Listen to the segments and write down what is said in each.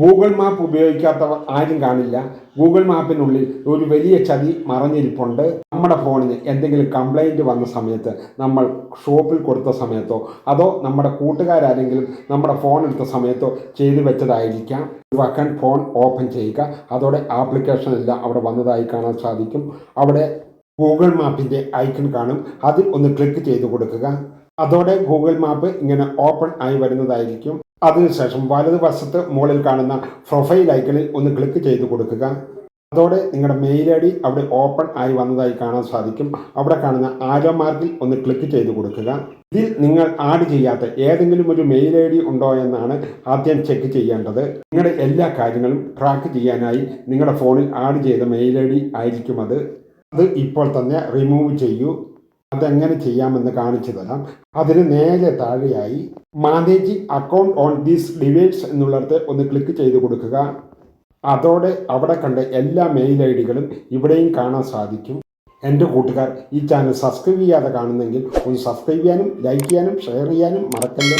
Google map ഉപയോഗിക്കാത്തവർ ആരും കാണില്ല. Google മാപ്പിനുള്ളിൽ ഒരു വലിയ ചതി മറഞ്ഞിരിപ്പുണ്ട്. നമ്മുടെ ഫോണിന് എന്തെങ്കിലും കംപ്ലൈന്റ് വന്ന സമയത്ത് നമ്മൾ ഷോപ്പിൽ കൊടുത്ത സമയത്തോ അതോ നമ്മുടെ കൂട്ടുകാരാരെങ്കിലും നമ്മുടെ ഫോൺ എടുത്ത സമയത്തോ ചെയ്തു വെച്ചതായിരിക്കാം. ഒഴിവാക്കാൻ ഫോൺ ഓപ്പൺ ചെയ്യുക അതോടെ ആപ്ലിക്കേഷൻ എല്ലാം അവിടെ വന്നതായി കാണാൻ സാധിക്കും. അവിടെ ഗൂഗിൾ മാപ്പിന്റെ ഐക്കൺ കാണും. അതിൽ ഒന്ന് ക്ലിക്ക് ചെയ്ത് കൊടുക്കുക. അതോടെ ഗൂഗിൾ മാപ്പ് ഇങ്ങനെ ഓപ്പൺ ആയി വരുന്നതായിരിക്കും. അതിനുശേഷം വലതുവശത്ത് മുകളിൽ കാണുന്ന പ്രൊഫൈൽ ഐക്കണിൽ ഒന്ന് ക്ലിക്ക് ചെയ്ത് കൊടുക്കുക. അതോടെ നിങ്ങളുടെ മെയിൽ ഐ ഡി അവിടെ ഓപ്പൺ ആയി വന്നതായി കാണാൻ സാധിക്കും. അവിടെ കാണുന്ന ആരോ മാർക്കിൽ ഒന്ന് ക്ലിക്ക് ചെയ്ത് കൊടുക്കുക. ഇതിൽ നിങ്ങൾ ആഡ് ചെയ്യാത്ത ഏതെങ്കിലും ഒരു മെയിൽ ഐ ഡി ഉണ്ടോ എന്നാണ് ആദ്യം ചെക്ക് ചെയ്യേണ്ടത്. നിങ്ങളുടെ എല്ലാ കാര്യങ്ങളും ട്രാക്ക് ചെയ്യാനായി നിങ്ങളുടെ ഫോണിൽ ആഡ് ചെയ്ത മെയിൽ ഐ ഡി ആയിരിക്കും അത്. അത് ഇപ്പോൾ തന്നെ റിമൂവ് ചെയ്യൂ. അതെങ്ങനെ ചെയ്യാമെന്ന് കാണിച്ചു തരാം. അതിന് നേരെ താഴെയായി managing account on these device എന്നുള്ളിടത്ത് ഒന്ന് ക്ലിക്ക് ചെയ്ത് കൊടുക്കുക. അതോടെ അവിടെ കണ്ട എല്ലാ മെയിൽ ഐ ഡികളും ഇവിടെയും കാണാൻ സാധിക്കും. എന്റെ കൂട്ടുകാർ ഈ ചാനൽ സബ്സ്ക്രൈബ് ചെയ്യാതെ കാണുന്നെങ്കിൽ ഒന്ന് സബ്സ്ക്രൈബ് ചെയ്യാനും ലൈക്ക് ചെയ്യാനും ഷെയർ ചെയ്യാനും മറക്കല്ലേ?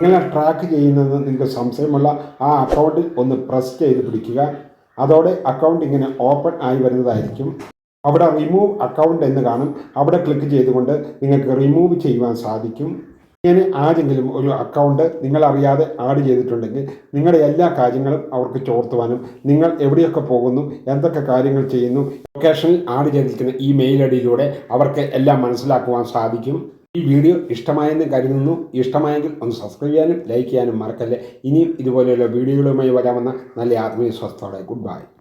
ഇങ്ങനെ ട്രാക്ക് ചെയ്യുന്നതെന്ന് നിങ്ങൾക്ക് സംശയമുള്ള ആ അക്കൗണ്ടിൽ ഒന്ന് പ്രസ് ചെയ്ത് പിടിക്കുക. അതോടെ അക്കൗണ്ട് ഇങ്ങനെ ഓപ്പൺ ആയി വരുന്നതായിരിക്കും. അവിടെ റിമൂവ് അക്കൗണ്ട് എന്ന് കാണും. അവിടെ ക്ലിക്ക് ചെയ്തുകൊണ്ട് നിങ്ങൾക്ക് റിമൂവ് ചെയ്യുവാൻ സാധിക്കും. ഇങ്ങനെ ആരെങ്കിലും ഒരു അക്കൗണ്ട് നിങ്ങളറിയാതെ ആഡ് ചെയ്തിട്ടുണ്ടെങ്കിൽ നിങ്ങളുടെ എല്ലാ കാര്യങ്ങളും അവർക്ക് ചോർത്തുവാനും നിങ്ങൾ എവിടെയൊക്കെ പോകുന്നു എന്തൊക്കെ കാര്യങ്ങൾ ചെയ്യുന്നു ലൊക്കേഷനിൽ ആഡ് ചെയ്തിരിക്കുന്ന ഈ മെയിൽ ഐ ഡിയിലൂടെ അവർക്ക് എല്ലാം മനസ്സിലാക്കുവാൻ സാധിക്കും. ഈ വീഡിയോ ഇഷ്ടമായെന്ന് കരുതുന്നു. ഇഷ്ടമായെങ്കിൽ ഒന്ന് സബ്സ്ക്രൈബ് ചെയ്യാനും ലൈക്ക് ചെയ്യാനും മറക്കല്ലേ. ഇനിയും ഇതുപോലെയുള്ള വീഡിയോകളുമായി വരാമെന്ന നല്ല ആത്മവിശ്വാസത്തോടെ. Good bye